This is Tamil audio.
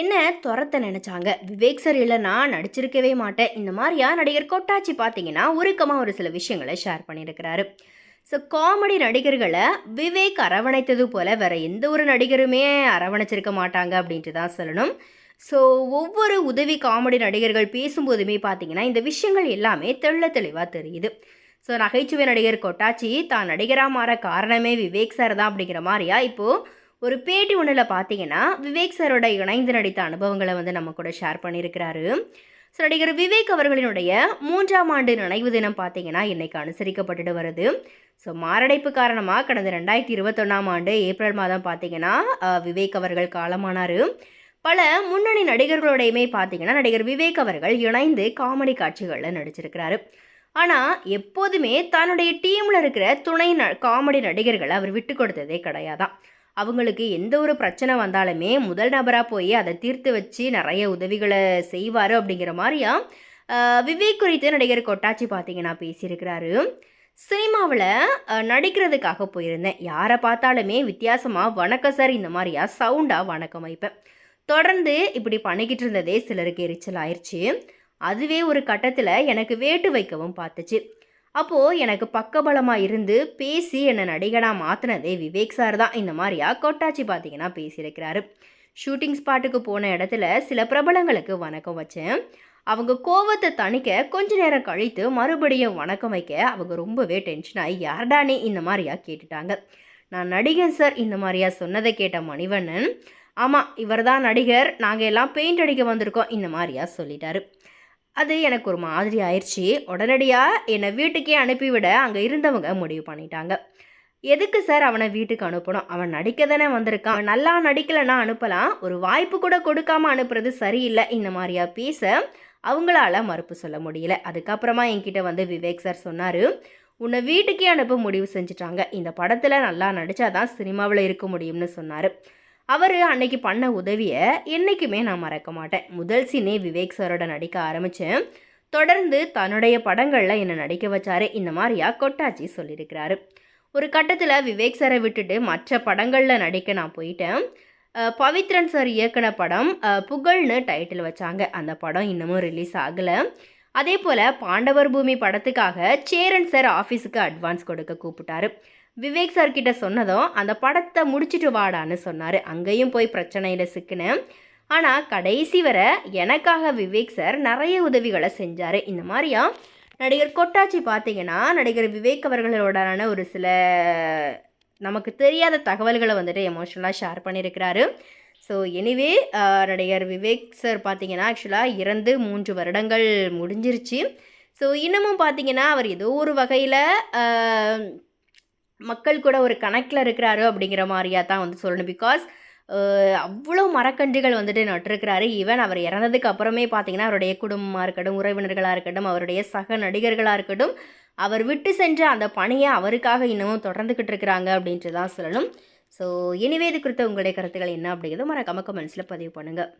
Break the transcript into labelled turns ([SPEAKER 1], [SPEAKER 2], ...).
[SPEAKER 1] என்ன துரத்த நினச்சாங்க? விவேக் சார் இல்லைனா நடிச்சிருக்கவே மாட்டேன். இந்த மாதிரியா? நடிகர் கொட்டாச்சி பார்த்தீங்கன்னா உருக்கமாக ஒரு சில விஷயங்களை ஷேர் பண்ணியிருக்கிறாரு. ஸோ காமெடி நடிகர்களை விவேக் அரவணைத்தது போல் வேற எந்த ஒரு நடிகருமே அரவணைச்சிருக்க மாட்டாங்க அப்படின்ட்டு தான் சொல்லணும். ஸோ ஒவ்வொரு உதவி காமெடி நடிகர்கள் பேசும்போதுமே பார்த்தீங்கன்னா இந்த விஷயங்கள் எல்லாமே தெள்ள தெளிவாக தெரியுது. ஸோ நகைச்சுவை நடிகர் கொட்டாச்சி தான் நடிகராக மாற காரணமே விவேக் சார் தான் அப்படிங்கிற மாதிரியா? இப்போது ஒரு பேட்டி ஒன்றில் பார்த்தீங்கன்னா விவேக் சாரோட இணைந்து நடித்த அனுபவங்களை வந்து நம்ம கூட ஷேர் பண்ணியிருக்கிறாரு ஸோ நடிகர் விவேக் அவர்களினுடைய மூன்றாம் ஆண்டு நினைவு தினம் பார்த்தீங்கன்னா இன்றைக்கு அனுசரிக்கப்பட்டுட்டு வருது. ஸோ மாரடைப்பு காரணமாக கடந்த ரெண்டாயிரத்தி இருபத்தொன்னாம் ஆண்டு ஏப்ரல் மாதம் பார்த்தீங்கன்னா விவேக் அவர்கள் காலமானார். பல முன்னணி நடிகர்களோடையுமே பார்த்தீங்கன்னா நடிகர் விவேக் அவர்கள் இணைந்து காமெடி காட்சிகளில் நடிச்சிருக்கிறாரு. ஆனால் எப்போதுமே தன்னுடைய டீமில் இருக்கிற துணை ந காமெடி நடிகர்களை அவர் விட்டு கொடுத்ததே கிடையாதான். அவங்களுக்கு எந்த ஒரு பிரச்சனை வந்தாலுமே முதல் நபராக போய் அதை தீர்த்து வச்சு நிறைய உதவிகளை செய்வார் அப்படிங்கிற மாதிரியா விவேக் குறித்து நடிகர் கொட்டாச்சி பார்த்தீங்கன்னா பேசியிருக்கிறாரு. சினிமாவில் நடிக்கிறதுக்காக போயிருந்தேன். யாரை பார்த்தாலுமே வித்தியாசமாக வணக்கம் சார் இந்த மாதிரியா சவுண்டாக வணக்கம் வைப்பேன். தொடர்ந்து இப்படி பண்ணிக்கிட்டு இருந்ததே சிலருக்கு எரிச்சல் ஆயிடுச்சு அதுவே ஒரு கட்டத்தில் எனக்கு வேட்டு வைக்கவும் பார்த்துச்சு. அப்போது எனக்கு பக்கபலமாக இருந்து பேசி என்னை நடிகனாக மாற்றினதே விவேக் சார் தான். இந்த மாதிரியா கொட்டாச்சி பார்த்தீங்கன்னா பேசியிருக்கிறாரு. ஷூட்டிங் ஸ்பாட்டுக்கு போன இடத்துல சில பிரபலங்களுக்கு வணக்கம் வச்சேன். அவங்க கோவத்தை தணிக்க கொஞ்ச நேரம் கழித்து மறுபடியும் வணக்கம் வைக்க அவங்க ரொம்பவே டென்ஷன் ஆகி யார்டா நீ இந்த மாதிரியா? கேட்டுட்டாங்க. நான் நடிகன் சார் இந்த மாதிரியா? சொன்னதை கேட்ட மணிவண்ணன் ஆமாம் இவர் தான் நடிகர். நாங்கள் எல்லாம் பெயிண்ட் அடிக்க வந்திருக்கோம். இந்த மாதிரியா? சொல்லிட்டாரு. அது எனக்கு ஒரு மாதிரி ஆயிடுச்சு. உடனடியாக என்னை வீட்டுக்கே அனுப்பிவிட அங்கே இருந்தவங்க முடிவு பண்ணிட்டாங்க. எதுக்கு சார் அவனை வீட்டுக்கு அனுப்பணும்? அவன் நடிக்க தானே வந்திருக்கான். அவன் நல்லா நடிக்கலைன்னா அனுப்பலாம். ஒரு வாய்ப்பு கூட கொடுக்காம அனுப்புறது சரியில்லை. இந்த மாதிரியா பேச அவங்களால மறுப்பு சொல்ல முடியல. அதுக்கப்புறமா என்கிட்ட வந்து விவேக் சார் சொன்னார் உன்னை வீட்டுக்கே அனுப்ப முடிவு செஞ்சுட்டாங்க. இந்த படத்தில் நல்லா நடித்தாதான் சினிமாவில் இருக்க முடியும்னு சொன்னார். அவர் அன்னைக்கு பண்ண உதவியை என்றைக்குமே நான் மறக்க மாட்டேன். முதல் சீனே விவேக் சாரோட நடிக்க ஆரம்பித்தேன் தொடர்ந்து தன்னுடைய படங்களில் என்னை நடிக்க வச்சாரு. இந்த மாதிரியா கொட்டாச்சி சொல்லியிருக்கிறாரு. ஒரு கட்டத்தில் விவேக் சாரை விட்டுட்டு மற்ற படங்களில் நடிக்க நான் போயிட்டேன். பவித்ரன் சார் இயக்குன படம் புகழ்னு டைட்டில் வச்சாங்க. அந்த படம் இன்னமும் ரிலீஸ் ஆகலை. அதே போல் பாண்டவர் பூமி படத்துக்காக சேரன் சார் ஆஃபீஸுக்கு அட்வான்ஸ் கொடுக்க கூப்பிட்டாரு. விவேக் சார் கிட்ட சொன்னதும் அந்த படத்தை முடிச்சிட்டு வாடான்னு சொன்னார். அங்கேயும் போய் பிரச்சனையில் சிக்கினேன். ஆனால் கடைசி வரை எனக்காக விவேக் சார் நிறைய உதவிகளை செஞ்சார். இந்த மாதிரியா? நடிகர் கொட்டாச்சி பார்த்தீங்கன்னா நடிகர் விவேக் அவர்களோடான ஒரு சில நமக்கு தெரியாத தகவல்களை வந்துட்டு எமோஷனலாக ஷேர் பண்ணியிருக்கிறாரு ஸோ எனிவே நடிகர் விவேக் சார் பார்த்தீங்கன்னா ஆக்சுவலாக இறந்து மூன்று வருடங்கள் முடிஞ்சிருச்சு. ஸோ இன்னமும் பார்த்தீங்கன்னா அவர் ஏதோ ஒரு வகையில் மக்கள் கூட ஒரு கணக்கில் இருக்கிறாரு அப்படிங்கிற மாதிரியா தான் வந்து சொல்லணும். பிகாஸ் அவ்வளோ மரக்கன்றுகள் வந்துட்டு நட்டிருக்கிறாரு. ஈவன் அவர் இறந்ததுக்கு அப்புறமே பார்த்தீங்கன்னா அவருடைய குடும்பமாக இருக்கட்டும் உறவினர்களாக இருக்கட்டும் அவருடைய சக நடிகர்களாக இருக்கட்டும் அவர் விட்டு சென்ற அந்த பணியை அவருக்காக இன்னமும் தொடர்ந்துக்கிட்டு இருக்கிறாங்க அப்படின்ட்டு தான் சொல்லணும். ஸோ எனிவே இது குறித்த உங்களுடைய கருத்துக்கள் என்ன அப்படிங்கிறத மறக்காமல் கமெண்ட்ஸில் பதிவு பண்ணுங்கள்